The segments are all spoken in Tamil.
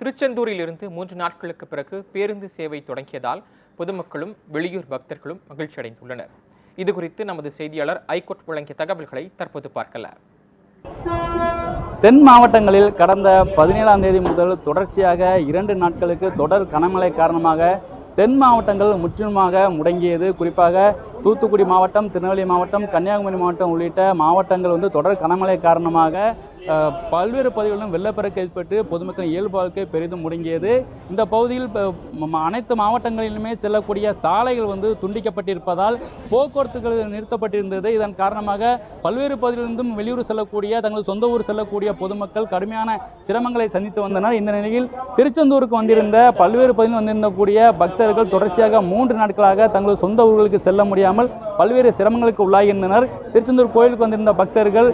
திருச்செந்தூரிலிருந்து மூன்று நாட்களுக்கு பிறகு பேருந்து சேவை தொடங்கியதால் பொதுமக்களும் வெளியூர் பக்தர்களும் மகிழ்ச்சி அடைந்துள்ளனர் இது குறித்து நமது செய்தியாளர் ஐகோர்ட் வழங்கிய தகவல்களை தற்போது பார்க்கல. தென் மாவட்டங்களில் கடந்த பதினேழாம் தேதி முதல் தொடர்ச்சியாக இரண்டு நாட்களுக்கு தொடர் கனமழை காரணமாக தென் மாவட்டங்கள் முற்றிலுமாக முடங்கியது. குறிப்பாக தூத்துக்குடி மாவட்டம் திருநெல்வேலி மாவட்டம் கன்னியாகுமரி மாவட்டம் உள்ளிட்ட மாவட்டங்கள் வந்து தொடர் கனமழை காரணமாக பல்வேறு பகுதிகளிலும் வெள்ளப்பெருக்கு ஏற்பட்டு பொதுமக்களின் இயல்பு வாழ்க்கை பெரிதும் முடங்கியது. இந்த பகுதியில் அனைத்து மாவட்டங்களிலுமே செல்லக்கூடிய சாலைகள் வந்து துண்டிக்கப்பட்டிருப்பதால் போக்குவரத்துகள் நிறுத்தப்பட்டிருந்தது. இதன் காரணமாக பல்வேறு பகுதிகளிலிருந்தும் வெளியூர் செல்லக்கூடிய தங்களது சொந்த ஊர் செல்லக்கூடிய பொதுமக்கள் கடுமையான சிரமங்களை சந்தித்து வந்தனர். இந்த நிலையில் திருச்செந்தூருக்கு வந்திருந்த பல்வேறு பகுதியில் வந்திருந்தக்கூடிய பக்தர்கள் தொடர்ச்சியாக மூன்று நாட்களாக தங்களது சொந்த ஊர்களுக்கு செல்ல முடியாமல் பல்வேறு சிரமங்களுக்கு உள்ளாகியிருந்தனர் திருச்செந்தூர் கோயிலுக்கு வந்திருந்த பக்தர்கள்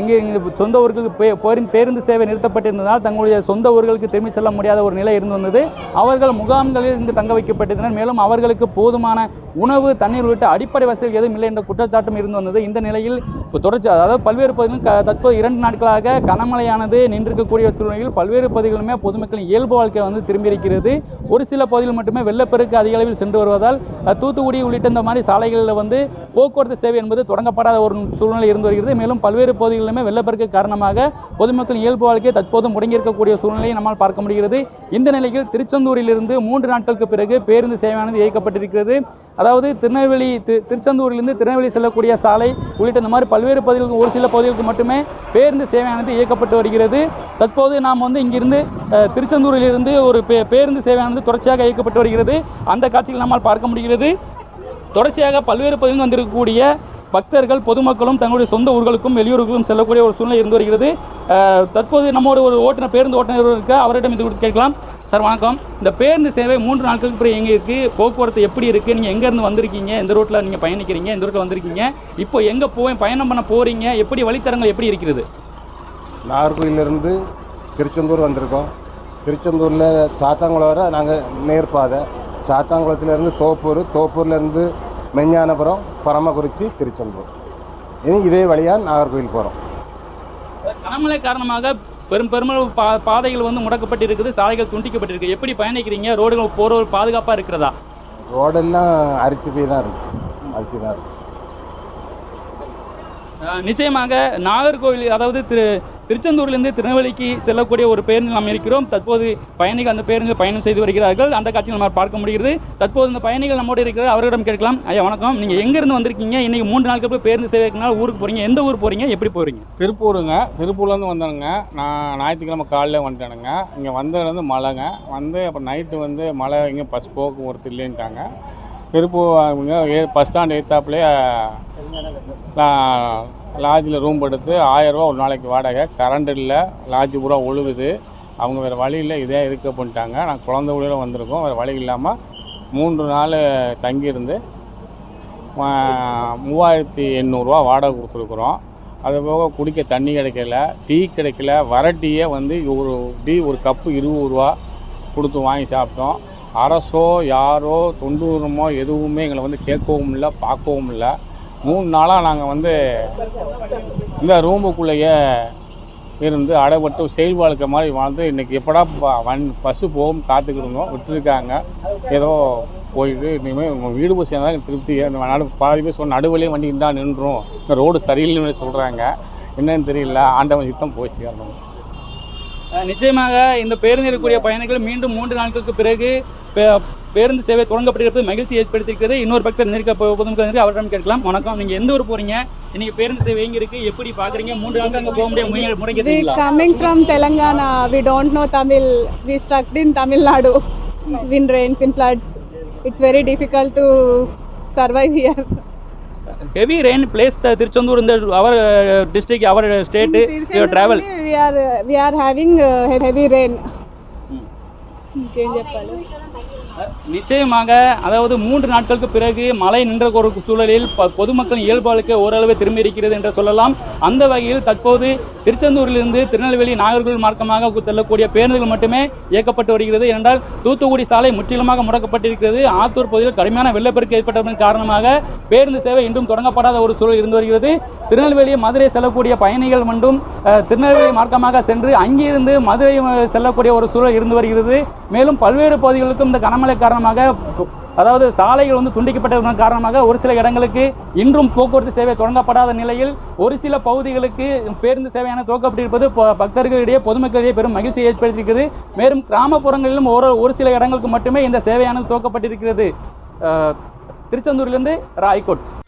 இங்கே சொந்த ஊருக்கு பே- பேருந்து- பேருந்து சேவை நிறுத்தப்பட்டிருந்ததால் தங்களுடைய சொந்த ஊர்களுக்கு திரும்பி செல்ல முடியாத ஒரு நிலை இருந்து வந்தது. அவர்கள் முகாம்களில் இங்கு தங்க வைக்கப்பட்டிருந்தனர். மேலும் அவர்களுக்கு போதுமான உணவு தண்ணீர் உள்ளிட்ட அடிப்படை வசதிகள் எதுவும் இல்லை என்ற குற்றச்சாட்டும் இருந்து வந்தது. இந்த நிலையில் இப்போ தொடர்ச்சி அதாவது பல்வேறு பகுதிகளும் தற்போது இரண்டு நாட்களாக கனமழையானது நின்றிருக்கக்கூடிய சூழ்நிலையில் பல்வேறு பகுதிகளுமே பொதுமக்களின் இயல்பு வாழ்க்கை வந்து திரும்பியிருக்கிறது. ஒரு சில பகுதிகள் மட்டுமே வெள்ளப்பெருக்கு அதிக அளவில் சென்று வருவதால் தூத்துக்குடி உள்ளிட்ட இந்த மாதிரி சாலைகளில் வந்து போக்குவரத்து சேவை என்பது தொடங்கப்படாத ஒரு சூழ்நிலை இருந்து வருகிறது. மேலும் பல்வேறு பகுதிகளிலுமே வெள்ளப்பெருக்கு காரணமாக பொதுமக்களின் இயல்பு வாழ்க்கை தற்போது முடங்கியிருக்கக்கூடிய சூழ்நிலையை நம்மால் பார்க்க முடிகிறது. இந்த நிலையில் திருச்செந்தூரிலிருந்து மூன்று நாட்களுக்கு பிறகு பேருந்து சேவையானது இயக்கப்பட்டிருக்கிறது. அதாவது திருநெல்வேலி திருச்செந்தூரிலிருந்து திருநெல்வேலி செல்லக்கூடிய சாலை உள்ளிட்ட இந்த மாதிரி பல்வேறு பகுதிகளுக்கு ஒரு சில பகுதிகளுக்கு மட்டுமே பேருந்து சேவையானது இயக்கப்பட்டு வருகிறது. தற்போது நாம் வந்து இங்கிருந்து திருச்செந்தூரிலிருந்து ஒரு பே பேருந்து சேவையானது தொடர்ச்சியாக இயக்கப்பட்டு வருகிறது. அந்த காட்சிகள் நம்மால் பார்க்க முடிகிறது. தொடர்ச்சியாக பல்வேறு பகுதியில் வந்திருக்கக்கூடிய பக்தர்கள் பொதுமக்களும் தங்களுடைய சொந்த ஊர்களுக்கும் வெளியூர்களுக்கும் செல்லக்கூடிய ஒரு சூழ்நிலை இருந்து வருகிறது. தற்போது நம்மோட ஒரு ஓட்டுநர் பேருந்து ஓட்டுநர் இருக்க? அவரிடம் இது கேட்கலாம். சார் வணக்கம். இந்த பேருந்து சேவை மூன்று நாட்களுக்கு பிறகு எங்கே இருக்குது போக்குவரத்து எப்படி இருக்குது நீங்கள் எங்கேருந்து வந்திருக்கீங்க? எந்த ரோட்டில் நீங்கள் பயணிக்கிறீங்க? எந்த ரோட்டில் வந்திருக்கீங்க? இப்போ எங்கே போய் பயணம் பண்ண போகிறீங்க எப்படி வழித்தரங்கள் எப்படி இருக்கிறது? நாகர்கோயிலிருந்து திருச்செந்தூர் வந்திருக்கோம். திருச்செந்தூரில் சாத்தாங்குளம் வர நாங்கள் நேர்பாதை. சாத்தாங்குளத்துலேருந்து தோப்பூர் தோப்பூர்லேருந்து மெஞ்ஞானபுரம் பரமக்குறிச்சி திருச்செந்தூர். இனி இதே வழியாக நாகர்கோயில் போகிறோம் கனமழை காரணமாக பெரும் பெருமளவு பா பாதைகள் வந்து முடக்கப்பட்டிருக்குது சாலைகள் துண்டிக்கப்பட்டிருக்கு. எப்படி பயணிக்கிறீங்க? ரோடுகள் போகிற பாதுகாப்பாக இருக்கிறதா? ரோடெல்லாம் அரிச்சு போய் தான் இருக்குது அரிச்சு தான் இருக்குது நிச்சயமாக நாகர்கோவில் அதாவது திரு திருச்செந்தூரிலிருந்து திருநெல்வேலிக்கு செல்லக்கூடிய ஒரு பேருந்து நாம் இருக்கிறோம். தற்போது பயணிகள் அந்த பேருந்தில் பயணம் செய்து வருகிறார்கள். அந்த காட்சியில் நம்ம பார்க்க முடிகிறது. தற்போது இந்த பயணிகள் நம்மோடு இருக்கிற அவர்களிடம் கேட்கலாம். ஐயா வணக்கம். நீங்கள் எங்கேருந்து வந்திருக்கீங்க? இன்னைக்கு மூன்று நாளுக்கு அப்புறம் பேருந்து சேவைக்குனால ஊருக்கு போகிறீங்க எந்த ஊர் போகிறீங்க எப்படி போகிறீங்க திருப்பூருங்க. திருப்பூர்லேருந்து வந்தேனுங்க. நான் ஞாயிற்றுக்கிழமை காலையில் வந்துட்டேனுங்க. இங்கே வந்ததுலேருந்து மழைங்க. வந்து அப்புறம் நைட்டு வந்து மழை இங்கே பஸ் போக்குவரத்து இல்லைன்ட்டாங்க. திருப்பூர் பஸ் ஸ்டாண்ட் எத்தாப்புலேயே லாட்ஜில் ரூம் எடுத்து ஆயரூவா ஒரு நாளைக்கு வாடகை. கரண்ட் இல்லை லாட்ஜ் பூரா ஒழுகுது. அவங்க வேறு வழி இல்லை இதே இருக்க பண்ணிட்டாங்க நான் குழந்த ஊழியில் வந்திருக்கோம் வேறு வழி இல்லாமல் மூன்று நாள் தங்கியிருந்து மூவாயிரத்தி எண்ணூறுரூவா வாடகை கொடுத்துருக்குறோம். அது போக குடிக்க தண்ணி கிடைக்கல டீ கிடைக்கல வர டீயே வந்து ஒரு டீ ஒரு கப்பு இருபது ரூபா கொடுத்து வாங்கி சாப்பிட்டோம். அரசோ யாரோ தொண்டூரமோ எதுவுமே எங்களை வந்து கேட்கவும் இல்லை பார்க்கவும் இல்லை. மூணு நாளாக நாங்கள் வந்து இந்த ரூமுக்குள்ளேயே இருந்து அடைபட்டு செயல் வாழ்க்கை மாதிரி வாழ்ந்து இன்றைக்கி எப்படா ப- வன் பஸ்ஸு போகும் காத்துக்கிட்டு இருந்தோம். விட்டுருக்காங்க. ஏதோ போயிட்டு இனிமேல் உங்கள் வீடு போய் சேர்ந்தா திருப்தி. நடு பாதி பேர் சொன்ன நடுவிலே வண்டி இருந்தால் நின்றோம் இந்த ரோடு சரியில்லைன்னு சொல்கிறாங்க என்னன்னு தெரியல. ஆண்டவன் யுத்தம் போய் சேரணும். நிச்சயமாக இந்த பேருந்து இருக்கக்கூடிய பயணிகள் மீண்டும் மூன்று நாட்களுக்கு பிறகு பேருந்து சேவை தொடங்கப்பட்டிருப்பது மகிழ்ச்சி ஏற்படுத்தியிருக்கிறது இன்னொரு பக்தர் நெருக்க பொதுமக்கள் இருக்கு அவரிடம் கேட்கலாம் வணக்கம் நீங்கள் எந்த ஊர் போகிறீங்க இன்னைக்கு பேருந்து சேவை எங்கே இருக்குது எப்படி பார்க்குறீங்க மூன்று நாட்கள் அங்கே போக முடிய முயற்சி We முறைக்கிறீங்களா coming from Telangana. We don't know Tamil. We stuck in Tamil Nadu. Wind rains and floods. It's very difficult to survive here. Heavy rain place Tiruchendur இந்த our district our state In Tiruchendur travel only we are uh, we are having uh, heavy rain. ఇంకేం చెప్పాలి நிச்சயமாக அதாவது மூன்று நாட்களுக்கு பிறகு மழை நின்ற ஒரு சூழலில் பொதுமக்களின் இயல்பாளுக்கு ஓரளவு திரும்பி இருக்கிறது என்று சொல்லலாம். அந்த வகையில் தற்போது திருச்செந்தூரிலிருந்து திருநெல்வேலி நாகர்கோவில் மார்க்கமாக செல்லக்கூடிய பேருந்துகள் மட்டுமே இயக்கப்பட்டு வருகிறது. என்றால் தூத்துக்குடி சாலை முற்றிலுமாக முடக்கப்பட்டிருக்கிறது. ஆத்தூர் பகுதியில் கடுமையான வெள்ளப்பெருக்கு ஏற்பட்டதன் காரணமாக பேருந்து சேவை இன்றும் தொடங்கப்படாத ஒரு சூழல் இருந்து வருகிறது. திருநெல்வேலி மதுரை செல்லக்கூடிய பயணிகள் மட்டும் திருநெல்வேலி மார்க்கமாக சென்று அங்கிருந்து மதுரை செல்லக்கூடிய ஒரு சூழல் இருந்து வருகிறது. மேலும் பல்வேறு பகுதிகளுக்கும் இந்த கனமழை காரணமாக அதாவது சாலைகள் வந்து துண்டிக்கப்பட்டதன் காரணமாக ஒரு சில இடங்களுக்கு இன்றும் போக்குவரத்து சேவை தொடங்கப்படாத நிலையில் ஒரு சில பகுதிகளுக்கு பேருந்து சேவையான துவக்கப்பட்டிருப்பது பக்தர்களிடையே பொதுமக்களிடையே பெரும் மகிழ்ச்சியை ஏற்படுத்தியிருக்கிறது. மேலும் கிராமப்புறங்களிலும் ஒரு ஒரு சில இடங்களுக்கு மட்டுமே இந்த சேவையானது துவக்கப்பட்டிருக்கிறது. அஹ், திருச்செந்தூரிலிருந்து ராய்கோட்.